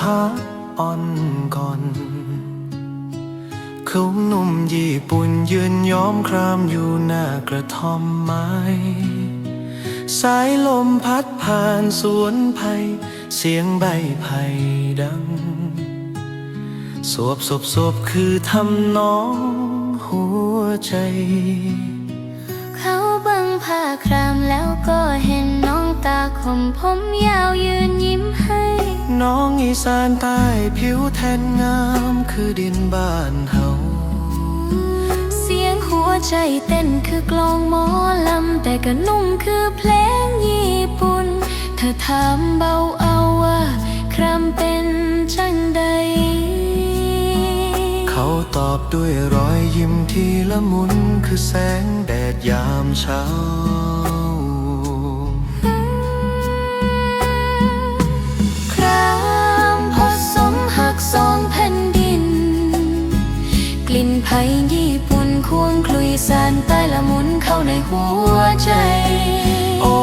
พักอ่อนก่อนเขาหนุ่มญี่ปุ่นยืนย้อมครามอยู่หน้ากระท่อมไม้ สายลมพัดผ่านสวนไผ่เสียงใบไผ่ดังสวบสบสบคือทำน้องหัวใจ เขาบังผ้าครามแล้วก็เห็นน้องตาคมผมยาวยืนยิ้มให้ น้องอีสานใต้ผิวแทนงามคือดินบ้านเฮาเสียงหัวใจเต้นคือกลองหมอลำ แต่ก็นุ่มคือเพลงญี่ปุ่น เธอถามเบาเอาว่าครามเป็นจังใด เขาตอบด้วยรอยยิ้มที่ละมุนคือแสงแดดยามเช้า ปุ่นควงคลุยสานใต้ละมุนเข้าในหัวใจ โอ้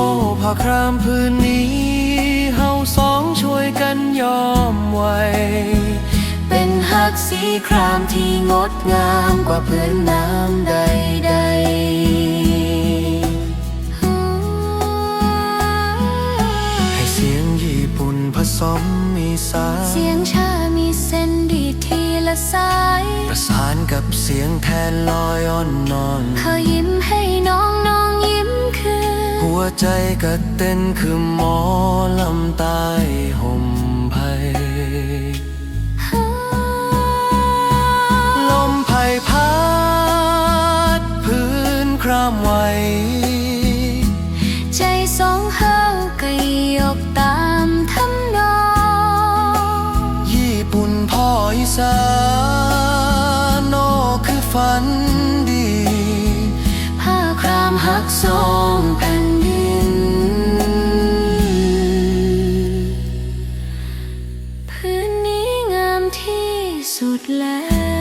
ผ้าครามพื้นนี้เฮาสองช่วยกันยอมไว้เป็นหักสีครามที่งดงามกว่าพื้นน้ำใดๆให้เสียงญี่ปุ่นผสมมีสานเสียงชามี เส้นดีดทีละสาย ประสานกับเสียงแทนลอยอ่อนนอน เขายิ้มให้น้องน้องยิ้มคือ หัวใจก็เต้นคือหมอลำใต้ห่มไผ่ลมไผ่พัดพื้นครามไหว สานโนคือฝันดีผ้าครามหักสองแผ่นดิน พื้นนี้งามที่สุดแล้ว